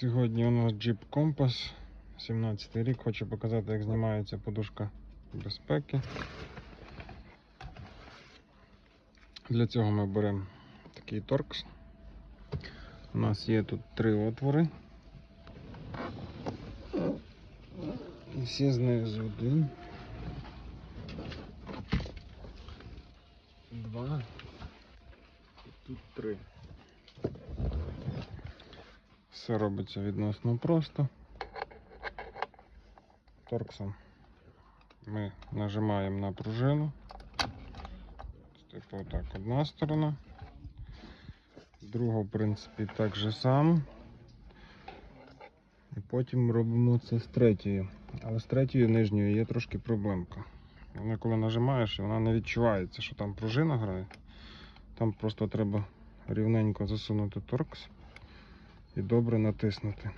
Сьогодні у нас Jeep Compass 17 рік. Хочу показати, як знімається подушка безпеки. Для цього ми беремо такий торкс. У нас є тут три отвори. І всі знизу один. Два. І тут три. Все робиться відносно просто. Торксом ми нажимаємо на пружину. Типу так, одна сторона. Друга, в принципі, так же само. І потім робимо це з третьою. Але з третьою нижньою є трошки проблемка. Вона коли нажимаєш, вона не відчувається, що там пружина грає. Там просто треба рівненько засунути торкс і добре натиснути.